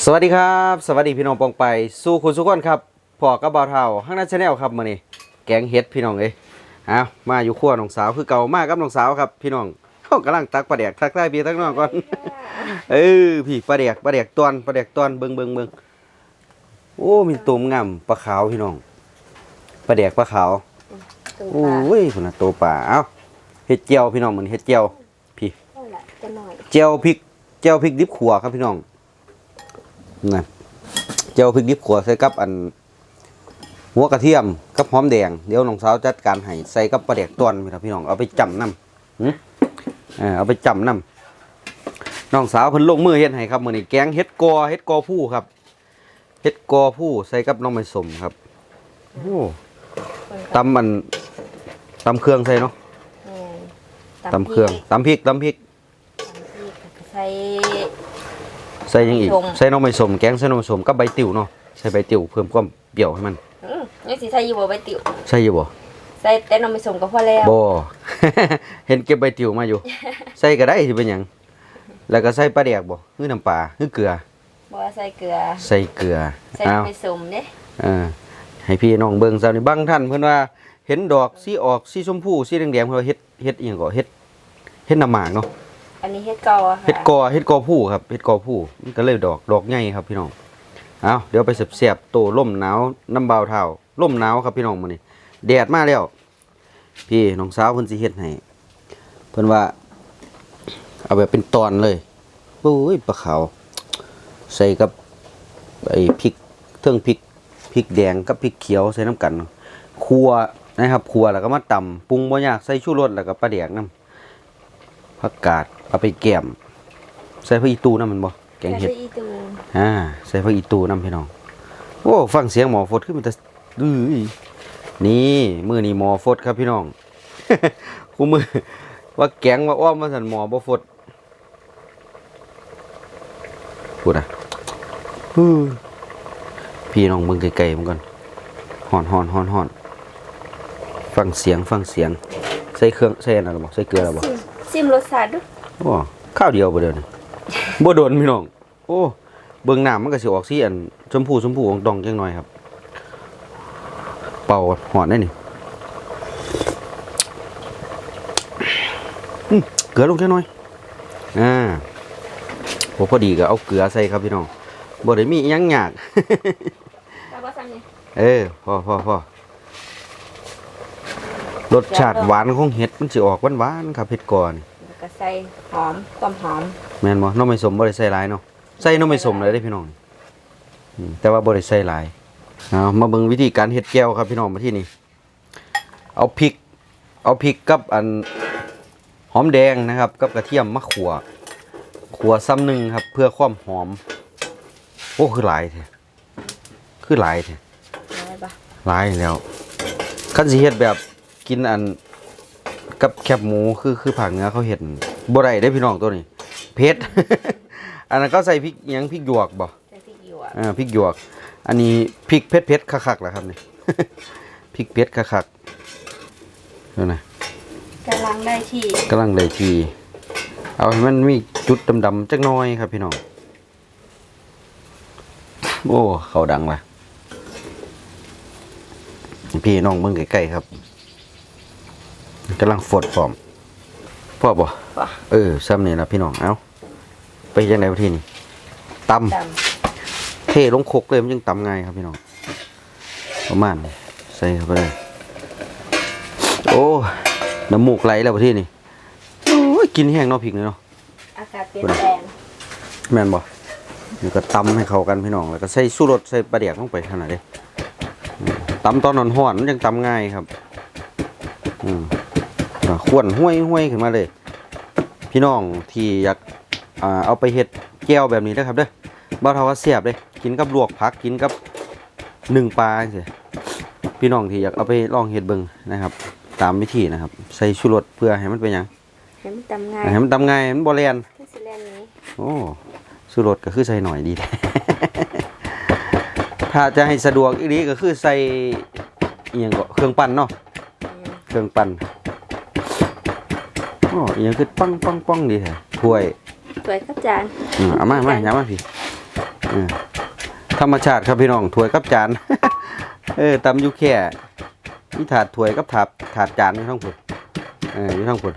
สวัสดีครับ สวัสดีพี่น้องปองไป สู้คุณสุกคนครับพอกับบ่าวเท่าข้างหน้าชาแนลครับมื้อนี้แกงเฮ็ดพี่น้องเอ้ยเอามาอยู่ครัวน้องสาวคือเก่ามากับน้องสาวครับ พี่น้องเขากำลังตักปลาแดกตักได้พี่ตักน้องก่อน เออพี่ปลาแดกปลาแดกตอนปลาแดกตอนเบิ่งเบิ่งเบิ่งโอ้มีตุ่มงามปลาขาวพี่น้องปลาแดกปลาขาวตัวโอ้ปลายพุ่นน่ะโตปลาเอ้าเฮ็ดเจียวพี่น้องเหมือนเฮ็ดเจียวพี่เท่าไหร่จะหน่อยเจียวพริกเจียวพริกดิบขัวครับพี่น้อง นั่นเจียวพริกดิบขัวใส่กับอันหัวกระเทียมกับหอมแดงเดี๋ยวน้องสาวจัดการให้ใส่กับปลาแดกตอนพี่ครับพี่น้องเอาไปจำน้ำหึเออเอาไปจำน้ำน้องสาวเพิ่นลงมือเฮ็ดให้ครับมื้อนี้แกงเฮ็ดกอเฮ็ดกอผู้ครับเฮ็ดกอผู้ใส่กับน้องไม้สมครับโอ้คนก็ตำมันตำเครื่องใส่เนาะแม่นตำเครื่องตำพริกตำพริกตำพริกก็ใส่ ใส่หยังอีกชมใส่น้องไม้สมแกงใส่น้องไม้สมกับใบติ๋วเนาะใส่ใบติ๋วเพิ่มความเปรี้ยวให้มันอืมนี่สิใส่อยู่บ่ใบติ๋วใช่อยู่บ่ใส่แต่นมผสมก็พอแล้วบ่เห็นเก็บใบติ๋วมาอยู่ ใส่ก็ได้สิเป็นหยังแล้วก็ใส่ปลาแดกบ่คือน้ำปลาคือเกลือบ่ว่าใส่เกลือ ใส่เกลือใส่อ้านวมผสมเด้เออให้พี่น้องเบิ่งซะนี่บางท่านเพิ่นว่าเห็นดอกสีออกสีชมพูสีแดงๆเพิ่นว่าเฮ็ดเฮ็ดอีหยังก็เฮ็ดเฮ็ดน้ำหมากเนาะ อันนี้เฮ็ดกอค่ะเฮ็ดกอเฮ็ดกอผู้ครับเฮ็ดกอผู้มันก็เลยดอกดอกใหญ่ครับพี่น้องเอาเดี๋ยวไปเสียบๆโตล่มหนาวน้ำเบาเท้าล่มหนาวครับพี่น้องมื้อนี้แดดมาแล้ว พี่น้องสาวเพิ่นสิเฮ็ดให้เพิ่นว่า เอาแบบเป็นตอนเลยโอ้ยปลาขาวใส่กับไอ้พริกเครื่องพริกพริกแดงกับพริกเขียวใส่น้ำกันครัวนะครับครัวแล้วก็มาตำปรุงบ่ยากใส่ชูรสแล้วก็ปลาแดกน้ำ ผักกาดเอาไปแกมใส่ผักอีตูน้ำมันบ่แกงเห็ดใส่อีตูนอ่าใส่ผักอีตูน้ำพี่น้องโอ้ฟังเสียงหมอฟดขึ้นมันจะอื้อนี่มือนี่หมอฟดครับพี่น้องคู่มือว่าแกงว่าอ้อมมาสันหมอบ่ฟดพูดอะฮู้พี่น้องมึงไกลๆมันก่อนห่อนห่อนห่อนห่อนฟังเสียงฟังเสียง ใส่เครื่องใส่อะไรบ่ใส่เกลือแล้วบ่ ซิมซิมรสชาติดูโอ้ข้าวเดียวบ่เดียวนี่บ่โดนพี่น้อง โอ้ เบิ่งน้ำมันก็สิออกสีอันชมพูชมพูของดองจังหน่อยครับ เป่าหอนได้นี่อืมเกลือลงจังหน่อย อ่าพอพอดีก็เอาเกลือใส่ครับพี่น้องบ่ได้มีอิหยังยาก แล้วบ่ซ้ำนี่ เออพอพอพอ รสชาติหวานของเห็ดมันสิออกหวานๆครับเห็ดก่อนี่แล้วก็ใส่หอมความหอมแม่นบ่น้องไม่สมบ่ได้ใส่หลายเนาะใส่น้องไม่สมเลยได้พี่น้องอืมแต่ว่าบ่ได้ใส่หลายเอามาเบิ่งวิธีการเฮ็ดแก้วครับพี่น้องมาที่นี่เอาพริก เอาพริกกับอันหอมแดงนะครับ กับกระเทียมมะขัวขัวซ้ำหนึ่งครับ เพื่อความหอมโอ้คือหลายแท้คือหลายแท้ได้ปะ หลายแล้วคันสิเฮ็ดแบบ กินอันกับแคบหมูคือคือผักเหนื้อเขาเฮ็ดบ่ได้เด้พี่น้องตัวนี้เผ็ด อันนั้นก็ใส่พริกอิหยังพริกหยวกบ่ใส่พริกหยวกอ่าพริกหยวก อันนี้พริกเผ็ดเผ็ดๆคักๆแหละครับนี่ พริกเผ็ดคักๆดูนะกำลังได้ที่กำลังได้ทีเอาให้มันมีจุดดำๆจักหน้อยครับพี่น้องโอ้เขาดังว่ะพี่น้องเบิ่งใกล้ๆครับ กำลังฟดพร้อมพ่อบ่ปะเออซ้ำนี่นะพี่น้องเอ้าไปยังไงวะที่นี่ตำดเทลงครกเลยมันยังตำง่ายครับพี่น้องประมาณนี้ใส่เข้าไปเลยโอ้น้ำมูกไหลแล้วประเทศนี้โอ้ยกินแห้งเนาะพริกเลยเนาะำอากาศเปลี่ยนแปลงแม่นบ่นี่ก็ตำให้เข้ากันพี่น้องแล้วก็ใส่สู้รสใส่ปลาเดียกลงไปขนาดนี้ตำตอนนอนห่อนๆมันยังตำง่ายครับ อืม ก็ขวนห้วยห้วยขึ้นมาเลย พี่น้องที่อยากอ่าเอาไปเฮ็ดแก้วแบบนี้นะครับเด้อบ่าวเทาว่าเสียบเลยกินกับลวกผักกินกับหนึ่งปลาจังซี่พี่น้องที่อยากเอาไปลองเฮ็ดเบิ่งนะครับ ตามวิธีนะครับ ใส่ชูรสเพื่อให้มันเป็นหยังให้มันตำง่ายให้มันตำง่ายมันบ่แล่นที่สิแลนนี้โอ้สูรสก็คือใส่หน่อยดีแท้ถ้าจะให้สะดวกอีกนี้ก็คือใส่อีหยังก็เครื่องปั่นเนาะเครื่องปั่นโอ้อีหยังคือปังปังปังดีแท้ถ้วยสวยครับจานอืมเอามามาอย่ามาพี่เออธรรมชาติครับพี่น้องถ้วยกับจานเออตำอยู่แค่มีถาดถ้วยกับถาดถาดจานอยู่ทั้งพุ่นเอออยู่ทั้งพุ่น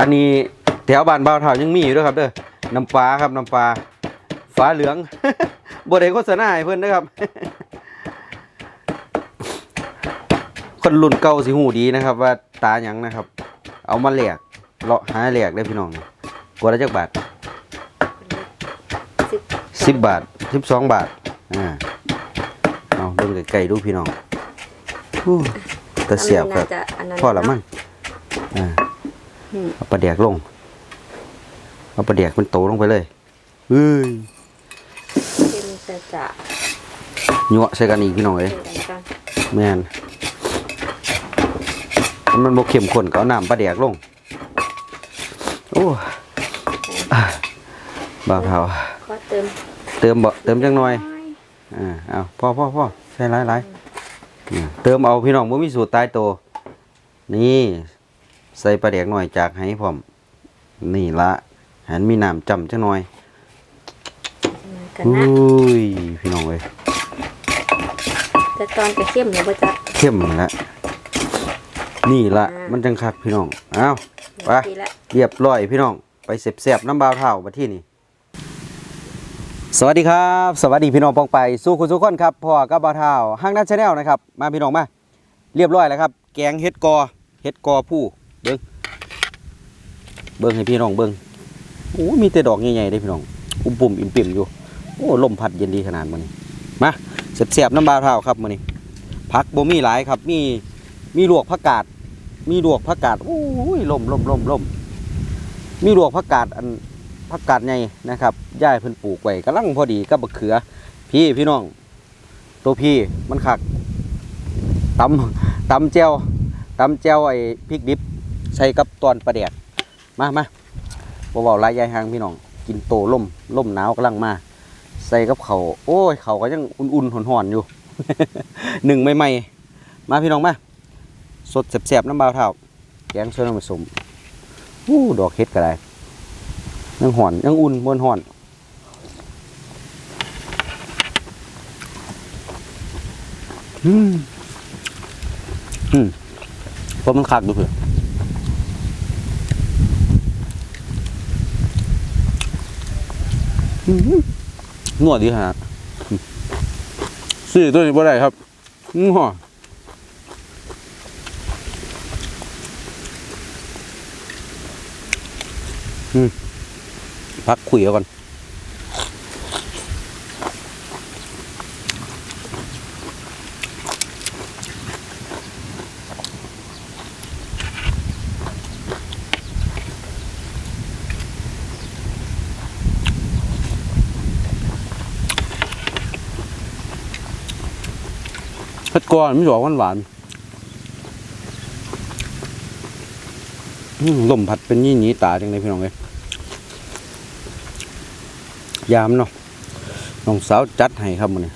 อันนี้แถวบ้านบ่าวเฒ่ายังมีอยู่ด้วยครับเด้อน้ำปลาครับน้ำปลาฟ้าเหลืองบ่ได้โฆษณาให้เพิ่นนะครับ คนรุ่นเก่าสิหูดีนะครับ ว่าตาหยังนะครับ เอามาแหลกเลาะหาแหลกได้พี่น้องกว่าละจักบาทสิบสิบบาทสิบสองบาทอ่าเอาเบิ่งไกลๆดูพี่น้องอู้แต่เสียบครับน่าจะอันนั้นพอละมั้งอ่าอืมเอาปลาแดกลงเอาปลาแดกมันโตลงไปเลยเฮ้ยเป็นจะจะยั่วใส่กันอีกพี่น้องเอ้ยเป็นกันแม่นถ้า มันบ่เข้มข้นก็เอาน้ำปลาแดกลง โอ้อะบ่าวเฒ่าขอเติม เติมบ่เติมจังหน่อยอ่าเอาพ่อพ่อพ่อใส่หลายหลายอ่าเติมเอาพี่น้องบ่มีสูตรตายตัวนี่ใส่ปลาแดกหน่อยจากให้พร้อมนี่ละหันมีน้ำจำจังหน่อยกันอุ้นะยพี่น้องเอ้ยแต่ตอนจะเข้มเนี่ยบ่จะเข้มละ นี่ละอ่ามัมันจังคักพี่น้องเอาไปดีละเรียบร้อยพี่น้องไปเสียบๆน้ำบาวเท่ามาที่นี่สวัสดีครับ สวัสดีพี่น้องปองไปสู้คุณทุกคนครับพ่อกับบาวเท่าห้างนัดชาแนลนะครับมาพี่น้องมาเรียบร้อยแล้วครับ แกงเฮ็ดกอเฮ็ดกอผู้เบิ้งเบิ้งให้พี่น้องเบิ้งโอ้มีแต่ดอกใหญ่ๆเลยพี่น้องอุ้มปุ่มอิ่มปิ่มอยู่โอ้ลมพัดเย็นดีขนาดมื้อนี้มาเสียบๆน้ำบาวเท่าครับมื้อนี้ผักบ่มีหลายครับมีมีลวกผักกาด มีลวกผักกาดโอ้ยลมลมลมลมมีลวกผักกาดอันผักกาดใหญ่นะครับย่ายเพิ่นปลูกไว้กำลังพอดีกับบักเขือ พี่พี่น้อง ตัวพี่มันคักตำตำแจวตำแจวไอ้พริกดิบใส่กับตอนปลาแดกมามาบ่เว้าลายยายหางพี่น้อง กินโตล่มล่มหนาวกำลังมา ใส่กับเขาโอ้ยเขาก็ยังอุ่นๆห่อนๆอยู่หนึ่งใหม่ๆมาพี่น้องมา สดแสบๆน้ำบาวเท่าแกงช่วยน้ำผสมอู้ดอกเฮ็ดก็ได้ยังห่อนยังอุ่นบนห่อนอืมอืมเพราะมันขาดดูเผื่ออืมนวดดีขนาดอืมซื้อตัวนี้บ่ได้ครับอือห่อ พักคุยก่อนเผ็ดก่อนไม่หวานหวานลมผัดเป็นยี่หนีตาจังเลยพี่น้องเลย ยามเนาะน้องสาวจัดให้ครับมันนี้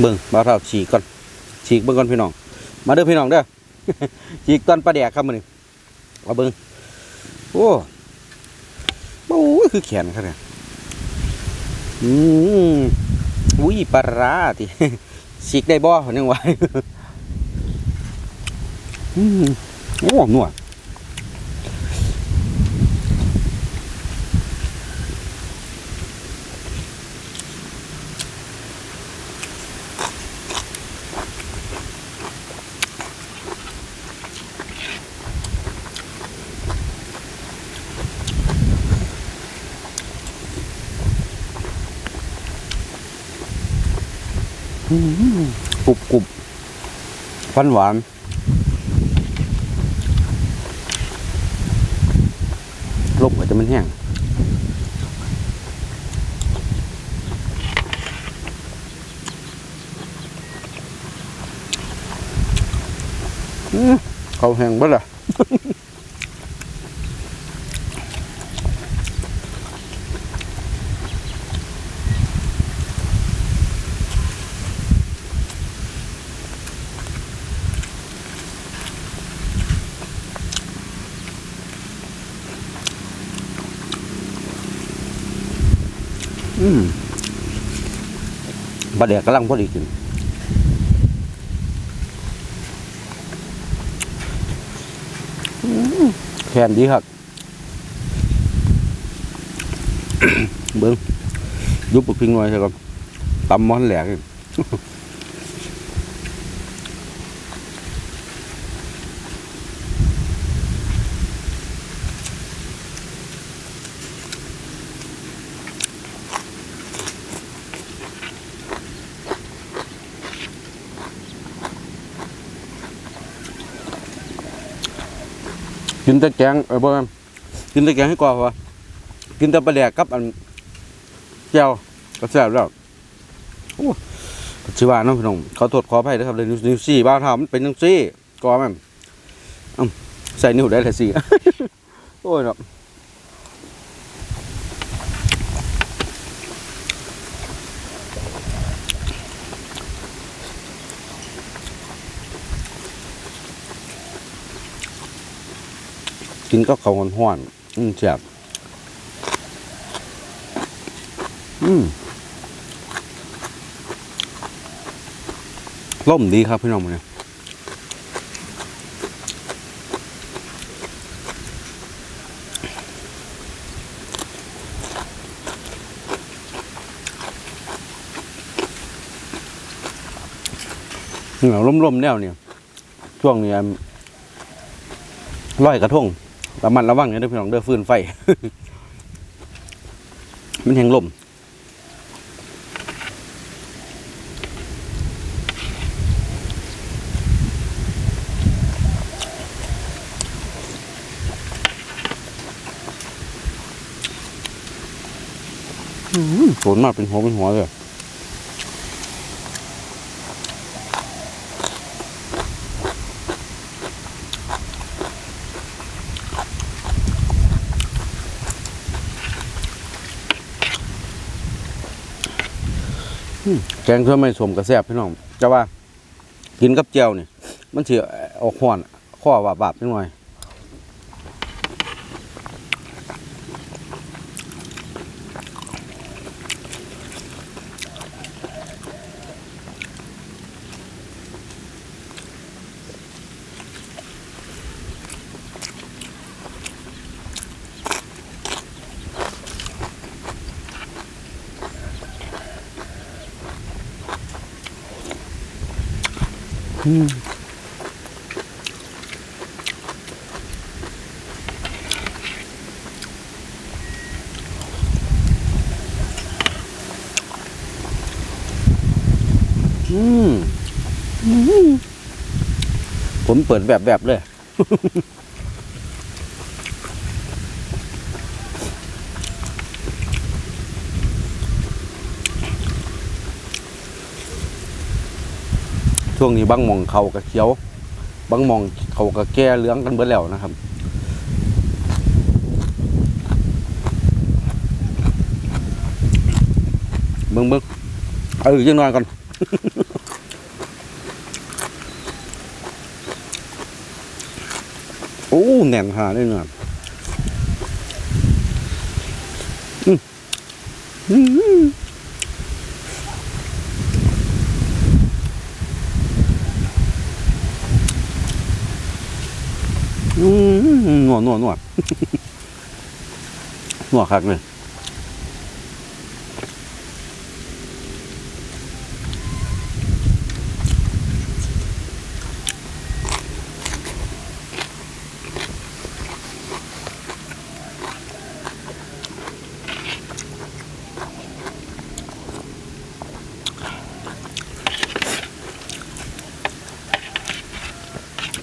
เบิ่งบ่าวเท่าฉีกก่อนฉีกเบิ่งก่อนพี่น้อง มาเด้อพี่น้องเด้อฉีกตอนปลาแดกครับมื้อนี้มาเบิ่งโอ้โอ้คือแขนครับเนี่ยอืมอุ้ยปลาร้าติฉีกได้บ่ยังไหวอืมโอ้หนวด กรุบกรุบหวานหวานลมอาจจะมันแห้งเขาแห้งบ่ล่ะ อืมบะเดียกกำลังพอดีกินแคนดีครับเบิ้งยุบปกพิงหน่อยใช่ก่อนตำมอนแหลก กินแต่แกงเออบ่แม่นกินแต่แกงให้กว่าวะกินแต่ปลาแดกกับอันแก้วก็แซ่บแล้วโอ้ชิวาน้องพี่น้องขอโทษขออภัยนะครับเลยนิ้วซี่บ้านทามันเป็นนิวซี่กว่าแม่ใส่นิ้วได้แต่สี่โอ้ยเนาะ กินก็เขาวห้อนอืมแซ่บอืมล่มดีครับพี่น้องมื้อนี้เหงาล่มๆแนวเนี่ยช่วงนี้ร้อยกระทง ระมัดระวังเนี่ยเด้อพี่น้องเด้อฟืนไฟ มันแหงลมฝนมาเป็นหัวเป็นหัวเลย แกงเพื่อไม่สมกระแซบพี่น้องจะว่ากินกับเจียวนี่มันเสียออกห่อนข้อบาบาบนิดหน่อย อืมอืมผมเปิดแบบแบบเลย ช่วงนี้บางมองเขากระเขียว บางมองเขากระแก่เหลืองกันเบิดแล้วนะครับเบิ่งเบิ่งเออยังนอนก่อนโอ้แน่นขนาดนี้เนาะอืมอืมอืมนั วนัวนัวนัวคักเลย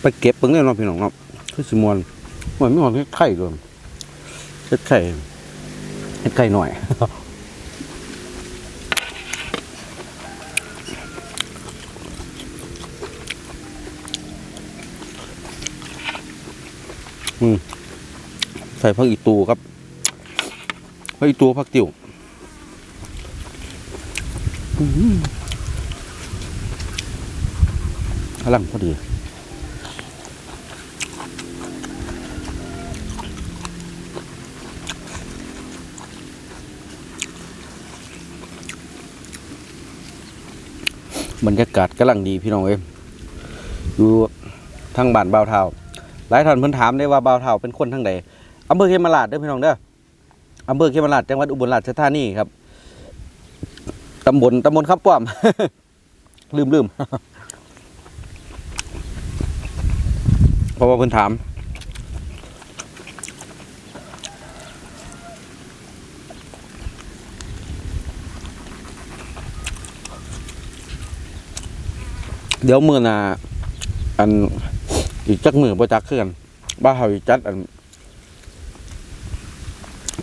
ไปเก็บเพิ่งได้เนาะพี่น้องเนาะคือสมวน หมันไม่หอนให้ไข่เลยเฮ็ดไข่เฮ็ดไข่หน่อยอืมใส่ผักอีตูครับผักอีตูผักติ๋วอื้อหือกำลังพอดี บรรยากาศกำลังดีพี่น้องเอ้ยอยู่ทางบ้านบ่าวเทาหลายท่านเพิ่นถามได้ว่าบ่าวเทาเป็นคนทางใดอำเภอเขมราชเด้อพี่น้องเด้ออำเภอเขมราชจังหวัดอุบลราชธานีครับตำบลตำบลครับป้อม ลืมลืมเพราะว่าเพิ่นถาม เดี๋ยวมือนาอันอีกจักมือประจักคือกันบ้าเฮาอีกจัดอัน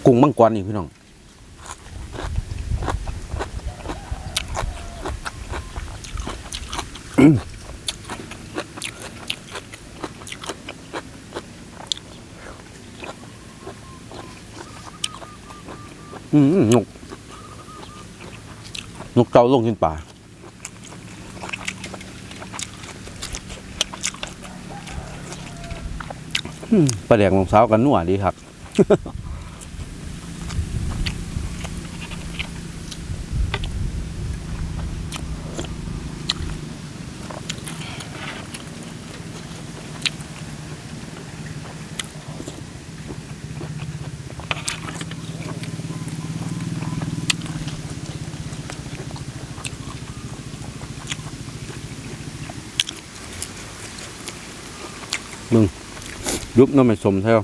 กุ้งมังกรอีกพี่น้องอืมนกนกเจ้าลงกินป่า อืม ปลาแดกของสาวกันนัวดีครับ ยุบน้ำมันสมเท่า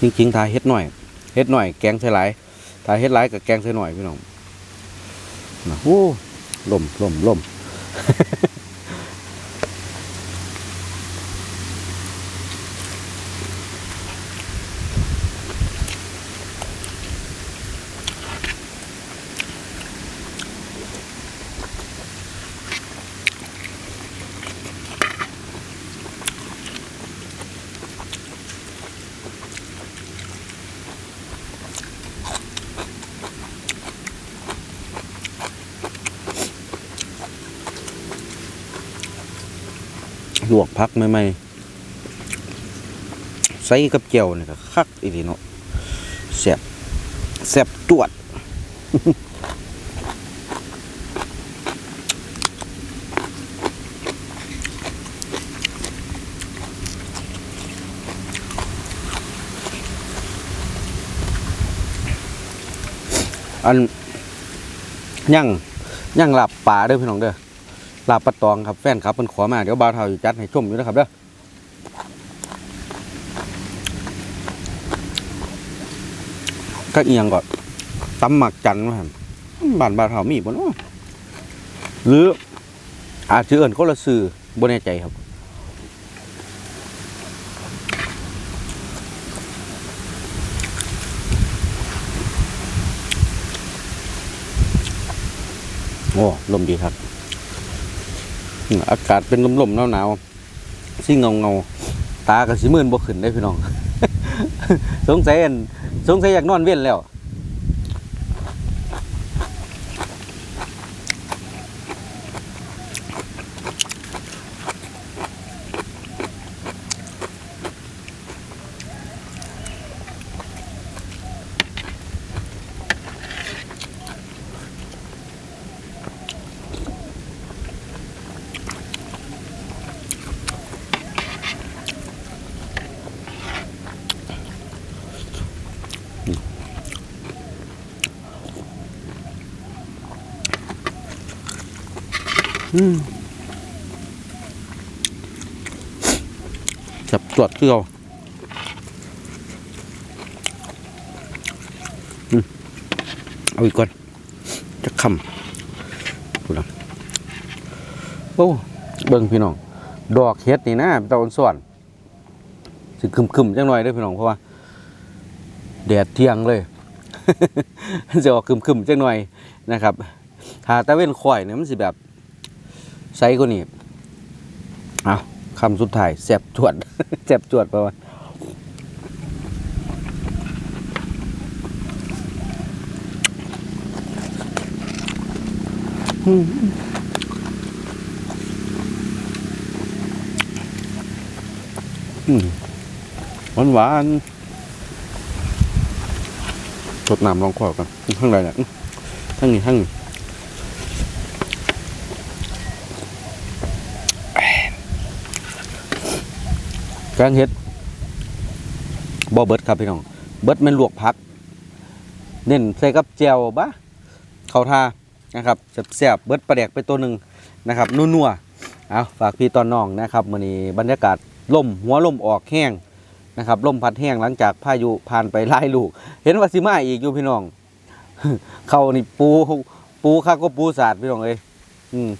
จริงๆทาเฮ็ดหน่อยเฮ็ดหน่อยแกงใส่หลายทาเฮ็ดหลายกับแกงใส่หน่อยพี่น้องโอ้ลมลมลม ลวกพักใหม่ๆใส่กับเจียวนี่ก็คักอีดีเนาะแซ่บแซ่บตวดอันย่างย่างหลับป่าเด้อพี่น้องเด้อ ลาบปลาตองครับแฟนครับมันขอมาเดี๋ยวบ่าวเท่าอยู่จัดให้ชมอยู่นะครับเด้อก็เอียงก่อนตำหมักจันทร์ว่าหั่นบ้านบ่าวเท่ามีบ่เนาะหรืออาจจะเอื่นคนละสื่อบ่แน่ใจครับโอ้ลมดีครับ อากาศเป็นลมๆหนาวๆสิ่งเงาเงาๆตากับสีมื่นบ่ขึ้นได้พี่น้อง สงสัยอันสงสัยอยากนอนเว้นแล้ว จับตรวจคือเอาเอาอีกก่อนจะคำพูดละโอ้เบิ่งพี่น้อง ดอกเฮ็ดนี่นะตะวันส่วนสิคึมๆจังหน่อยเด้พี่น้องเพราะว่าแดดเที่ยงเลยจะออกคึมๆจังหน่อยนะครับถ้าตะเว้นข่อยเนี่ยมันสิแบบ ใสกว่านี้เอาคำสุดท้ายแซ่บจวดแซ่บจวดไปว่าหวานหวานๆสดน้ำลองขวากันข้างในเนี่ยอื้อทั้งนี้ทั้งนี้ แกงเห็ดบ่เบิดครับพี่น้อง เบิดแม่นลวกผัก เน้นใส่กับแจ่วบะเข้าทานะครับแซ่บๆเบิดปลาแดกไปตัวหนึ่งนะครับ นัวๆเอาฝากพี่ตอนน้องนะครับมื้อนี้บรรยากาศล่มหัวลมออกแห้งนะครับลมพัดแห้งหลังจากพายุผ่านไปหลายลูก เห็นว่าสิมาอีกอยู่พี่น้อง เขานี่ปูปูคักก็ปูศาสาดพี่น้องเอ้ย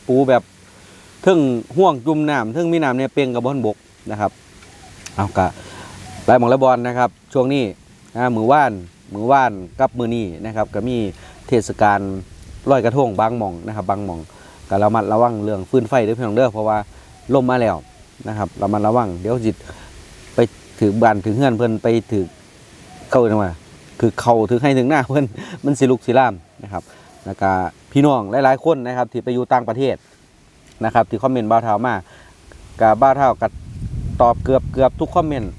ปูแบบทึ่งห่วงจุ่มน้ำทึ่งมีน้ำเนี่ยเปลียงกับบนบกนะครับ เอากะไปหมองละบอลนะครับ ช่วงนี้อ่ามือว่านมือว่านกับมือนี้นะครับ ก็มีเทศกาลลอยกระทงบางหม่องนะครับ บางหม่องก็ระมัดระวังเรื่องฟืนไฟด้วยพี่น้องเด้อเพราะว่าลมมาแล้วนะครับระมัดระวังเดี๋ยวจิตไปถือบ้านถึงเฮือนเพิ่นไปถือเข้าจังว่าคือเขาถึงให้ถึงหน้าเพิ่นมันสิลุกสิล่ามนะครับแล้วก็พี่น้องหลายๆคนนะครับที่ไปอยู่ต่างประเทศนะครับ ที่คอมเมนต์บ้าเท้ามากับบ้าเท้ากับ ตอบเกือบเกือบทุกคอมเมนต์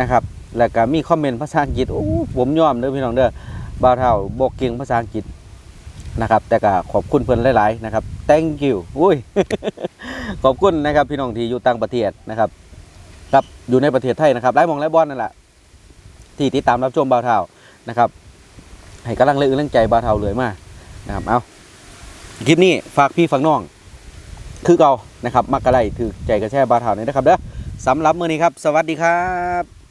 นะครับ แล้วก็มีคอมเมนต์ภาษาอังกฤษโอ้ผมยอมเด้อพี่น้องเด้อบ่าวเท่าบอกเก่งภาษาอังกฤษนะครับ แต่ก็ขอบคุณเพิ่อนหลาย ๆ นะครับ thank you อุ้ยขอบคุณนะครับพี่น้องที่อยู่ต่างประเทศนะครับครับอยู่ในประเทศไทยนะครับไล่มองไล่บอลนั่นแหละที่ติดตามรับชมบ่าวเท่านะครับให้กำลังเลือเรื่องใจบ่าวเท่าเลยมากนะครับเอาคลิปนี้ฝากพี่ฝากน้อง คือเก่านะครับมักกะไลถือใจกระแช่บ่าวเทานี่นะครับเด้อ สำหรับมื้อนี้ครับ สวัสดีครับ